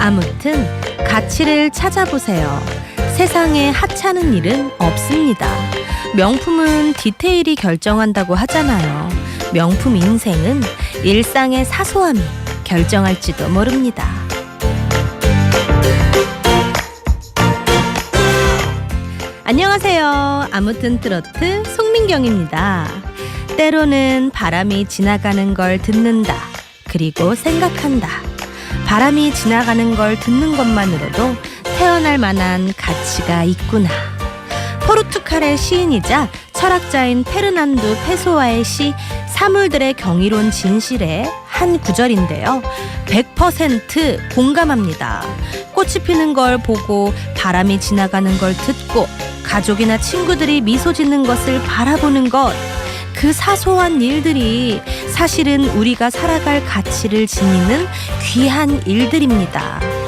아무튼 가치를 찾아보세요. 세상에 하찮은 일은 없습니다. 명품은 디테일이 결정한다고 하잖아요. 명품 인생은 일상의 사소함이 결정할지도 모릅니다. 안녕하세요. 아무튼 트로트 송민경입니다. 때로는 바람이 지나가는 걸 듣는다. 그리고 생각한다. 바람이 지나가는 걸 듣는 것만으로도 태어날 만한 가치가 있구나. 포르투갈의 시인이자 철학자인 페르난두 페소아의 시 사물들의 경이로운 진실의 한 구절인데요. 100% 공감합니다. 꽃이 피는 걸 보고 바람이 지나가는 걸 듣고 가족이나 친구들이 미소 짓는 것을 바라보는 것. 그 사소한 일들이 사실은 우리가 살아갈 가치를 지니는 귀한 일들입니다.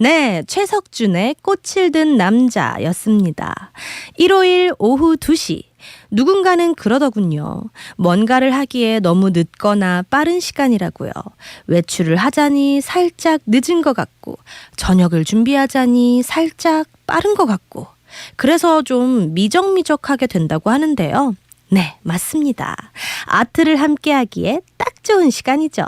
네, 최석준의 꽃을 든 남자였습니다. 일요일 오후 2시. 누군가는 그러더군요. 뭔가를 하기에 너무 늦거나 빠른 시간이라고요. 외출을 하자니 살짝 늦은 것 같고, 저녁을 준비하자니 살짝 빠른 것 같고, 그래서 좀 미적미적하게 된다고 하는데요. 네, 맞습니다. 아트를 함께 하기에 딱 좋은 시간이죠.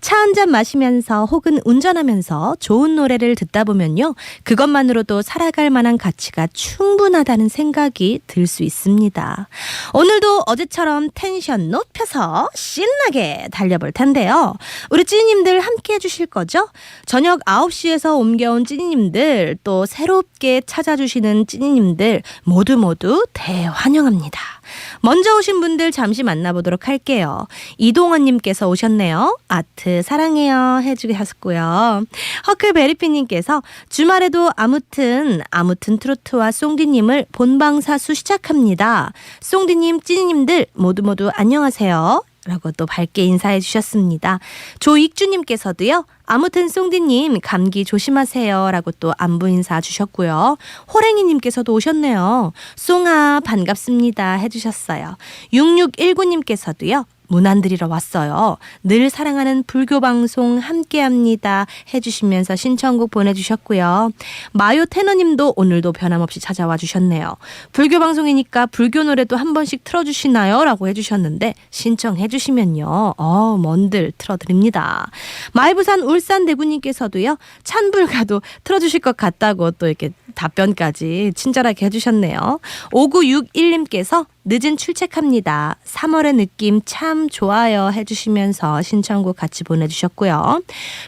차 한 잔 마시면서 혹은 운전하면서 좋은 노래를 듣다 보면요. 그것만으로도 살아갈 만한 가치가 충분하다는 생각이 들 수 있습니다. 오늘도 어제처럼 텐션 높여서 신나게 달려볼 텐데요. 우리 찌니님들 함께 해주실 거죠? 저녁 9시에서 옮겨온 찌니님들 또 새롭게 찾아주시는 찌니님들 모두 모두 대환영합니다. 먼저 오신 분들 잠시 만나보도록 할게요. 이동원님께서 오셨네요. 아트 사랑해요 해주셨고요. 허클베리피님께서 주말에도 아무튼 아무튼 트로트와 송디님을 본방사수 시작합니다. 송디님, 찌니님들 모두 모두 안녕하세요. 라고 또 밝게 인사해 주셨습니다. 조익주님께서도요. 아무튼 송디님 감기 조심하세요. 라고 또 안부 인사 주셨고요. 호랭이님께서도 오셨네요. 송아 반갑습니다. 해주셨어요. 6619님께서도요. 문안 드리러 왔어요. 늘 사랑하는 불교 방송 함께 합니다. 해주시면서 신청곡 보내주셨고요. 마요 테너님도 오늘도 변함없이 찾아와 주셨네요. 불교 방송이니까 불교 노래도 한 번씩 틀어주시나요? 라고 해주셨는데 신청해 주시면요. 어, 먼들 틀어드립니다. 마이부산 울산 대구님께서도요. 찬불가도 틀어주실 것 같다고 또 이렇게 답변까지 친절하게 해주셨네요. 5961님께서 늦은 출첵합니다. 3월의 느낌 참 좋아요 해주시면서 신청곡 같이 보내주셨고요.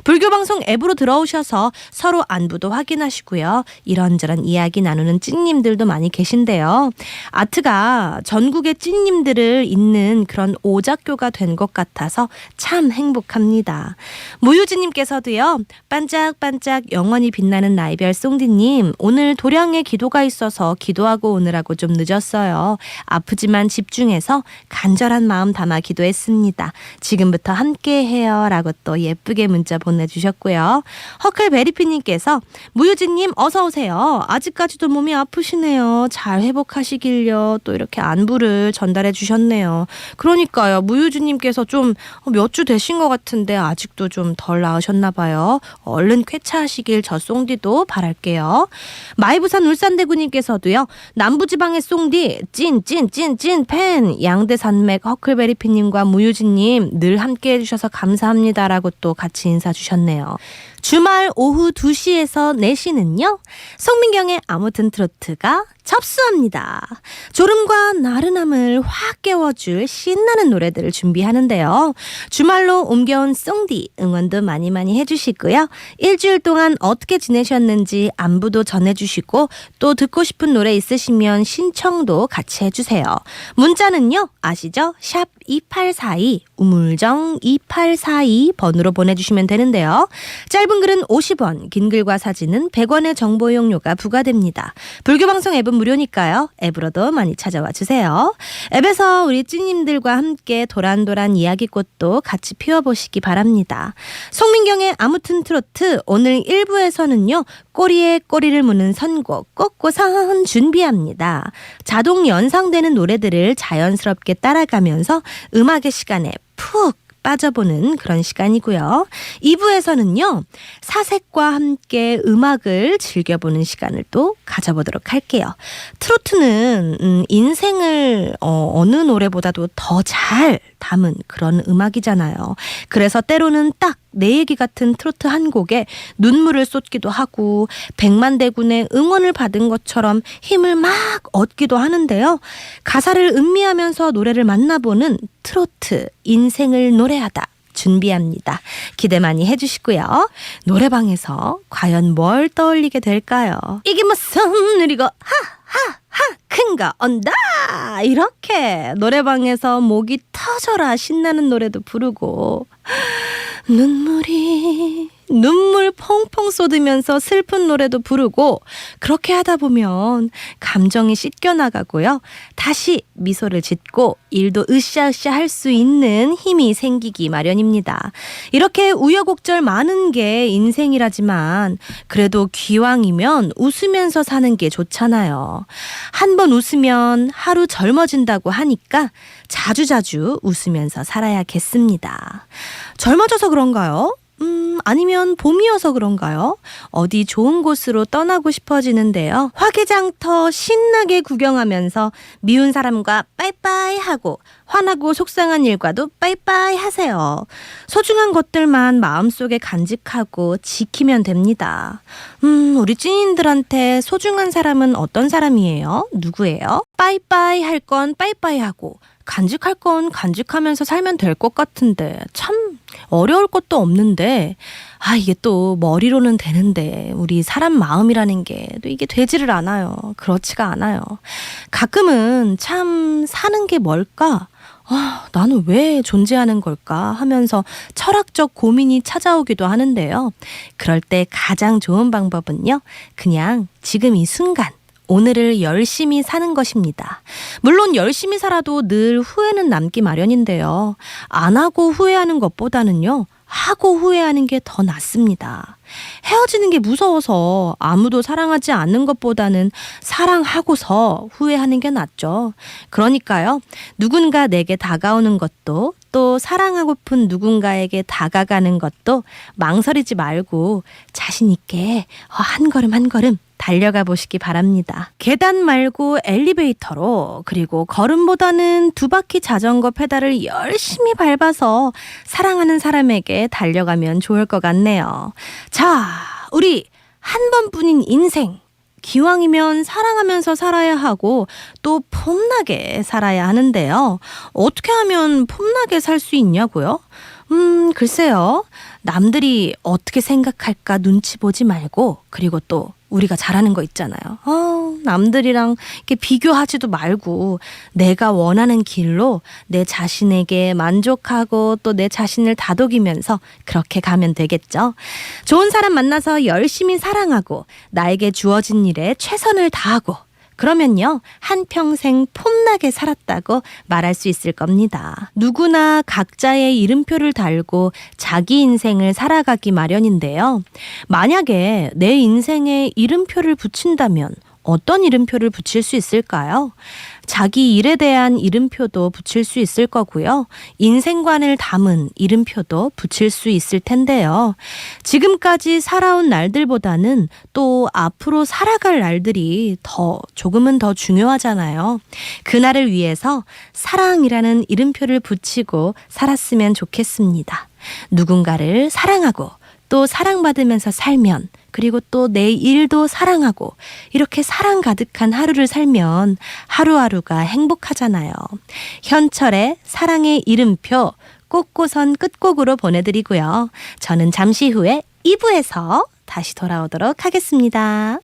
불교방송 앱으로 들어오셔서 서로 안부도 확인하시고요. 이런저런 이야기 나누는 찐님들도 많이 계신데요. 아트가 전국의 찐님들을 잇는 그런 오작교가 된 것 같아서 참 행복합니다. 무유진님께서도요. 반짝반짝 영원히 빛나는 나이별 송디님 오늘 도량에 기도가 있어서 기도하고 오느라고 좀 늦었어요. 아프지만 집중해서 간절한 마음 담아 기도했습니다. 지금부터 함께 해요. 라고 또 예쁘게 문자 보내주셨고요. 허클베리피님께서 무유진님 어서오세요. 아직까지도 몸이 아프시네요. 잘 회복하시길요. 또 이렇게 안부를 전달해 주셨네요. 그러니까요. 무유진님께서 좀 몇 주 되신 것 같은데 아직도 좀 덜 나으셨나 봐요. 얼른 쾌차하시길 저 송디도 바랄게요. 마이부산 울산대구님께서도요. 남부지방의 송디 찐찐 찐찐 팬 양대 산맥 허클베리 피님과 무유진님 늘 함께 해주셔서 감사합니다라고 또 같이 인사 주셨네요. 주말 오후 2시에서 4시는요. 송민경의 아무튼 트로트가 접수합니다. 졸음과 나른함을 확 깨워줄 신나는 노래들을 준비하는데요. 주말로 옮겨온 송디 응원도 많이 많이 해주시고요. 일주일 동안 어떻게 지내셨는지 안부도 전해주시고 또 듣고 싶은 노래 있으시면 신청도 같이 해주세요. 문자는요. 아시죠? 샵 2842 우물정 2842 번으로 보내주시면 되는데요. 짧은 글은 50원, 긴 글과 사진은 100원의 정보 이용료가 부과됩니다. 불교방송 앱은 무료니까요. 앱으로도 많이 찾아와 주세요. 앱에서 우리 찐님들과 함께 도란도란 이야기꽃도 같이 피워보시기 바랍니다. 송민경의 아무튼 트로트 오늘 1부에서는요. 꼬리에 꼬리를 무는 선곡 꽃고선 준비합니다. 자동 연상되는 노래들을 자연스럽게 따라가면서 음악의 시간에 푹 빠져보는 그런 시간이고요. 2부에서는요, 사색과 함께 음악을 즐겨보는 시간을 또 가져보도록 할게요. 트로트는, 음, 인생을, 어, 어느 노래보다도 더 잘 담은 그런 음악이잖아요. 그래서 때로는 딱 내 얘기 같은 트로트 한 곡에 눈물을 쏟기도 하고, 백만 대군의 응원을 받은 것처럼 힘을 막 얻기도 하는데요. 가사를 음미하면서 노래를 만나보는 트로트, 인생을 노래하다. 준비합니다. 기대 많이 해주시고요. 노래방에서 과연 뭘 떠올리게 될까요? 이게 무슨 느리고 하하하 큰거 온다 이렇게 노래방에서 목이 터져라 신나는 노래도 부르고 눈물이 눈물 펑펑 쏟으면서 슬픈 노래도 부르고 그렇게 하다 보면 감정이 씻겨 나가고요. 다시 미소를 짓고 일도 으쌰으쌰 할 수 있는 힘이 생기기 마련입니다. 이렇게 우여곡절 많은 게 인생이라지만 그래도 기왕이면 웃으면서 사는 게 좋잖아요. 한 번 웃으면 하루 젊어진다고 하니까 자주자주 웃으면서 살아야겠습니다. 젊어져서 그런가요? 음, 아니면 봄이어서 그런가요? 어디 좋은 곳으로 떠나고 싶어지는데요. 화개장터 신나게 구경하면서 미운 사람과 빠이빠이 하고 화나고 속상한 일과도 빠이빠이 하세요. 소중한 것들만 마음속에 간직하고 지키면 됩니다. 음, 우리 찐인들한테 소중한 사람은 어떤 사람이에요? 누구예요? 빠이빠이 할 건 빠이빠이 하고 간직할 건 간직하면서 살면 될 것 같은데 참 어려울 것도 없는데 아 이게 또 머리로는 되는데 우리 사람 마음이라는 게 또 이게 되지를 않아요. 그렇지가 않아요. 가끔은 참 사는 게 뭘까? 아, 나는 왜 존재하는 걸까 하면서 철학적 고민이 찾아오기도 하는데요. 그럴 때 가장 좋은 방법은요. 그냥 지금 이 순간 오늘을 열심히 사는 것입니다. 물론 열심히 살아도 늘 후회는 남기 마련인데요. 안 하고 후회하는 것보다는요. 하고 후회하는 게 더 낫습니다. 헤어지는 게 무서워서 아무도 사랑하지 않는 것보다는 사랑하고서 후회하는 게 낫죠. 그러니까요. 누군가 내게 다가오는 것도 또 사랑하고픈 누군가에게 다가가는 것도 망설이지 말고 자신있게 한 걸음 한 걸음 달려가 보시기 바랍니다. 계단 말고 엘리베이터로 그리고 걸음보다는 두 바퀴 자전거 페달을 열심히 밟아서 사랑하는 사람에게 달려가면 좋을 것 같네요. 자, 우리 한 번뿐인 인생. 기왕이면 사랑하면서 살아야 하고 또 폼나게 살아야 하는데요. 어떻게 하면 폼나게 살 수 있냐고요? 음, 글쎄요. 남들이 어떻게 생각할까 눈치 보지 말고 그리고 또 우리가 잘하는 거 있잖아요. 어, 남들이랑 이렇게 비교하지도 말고 내가 원하는 길로 내 자신에게 만족하고 또 내 자신을 다독이면서 그렇게 가면 되겠죠. 좋은 사람 만나서 열심히 사랑하고 나에게 주어진 일에 최선을 다하고 그러면요, 한평생 폼나게 살았다고 말할 수 있을 겁니다. 누구나 각자의 이름표를 달고 자기 인생을 살아가기 마련인데요. 만약에 내 인생에 이름표를 붙인다면 어떤 이름표를 붙일 수 있을까요? 자기 일에 대한 이름표도 붙일 수 있을 거고요. 인생관을 담은 이름표도 붙일 수 있을 텐데요. 지금까지 살아온 날들보다는 또 앞으로 살아갈 날들이 더 조금은 더 중요하잖아요. 그날을 위해서 사랑이라는 이름표를 붙이고 살았으면 좋겠습니다. 누군가를 사랑하고 또 사랑받으면서 살면 그리고 또 내 일도 사랑하고 이렇게 사랑 가득한 하루를 살면 하루하루가 행복하잖아요. 현철의 사랑의 이름표 꽃고선 끝곡으로 보내드리고요. 저는 잠시 후에 2부에서 다시 돌아오도록 하겠습니다.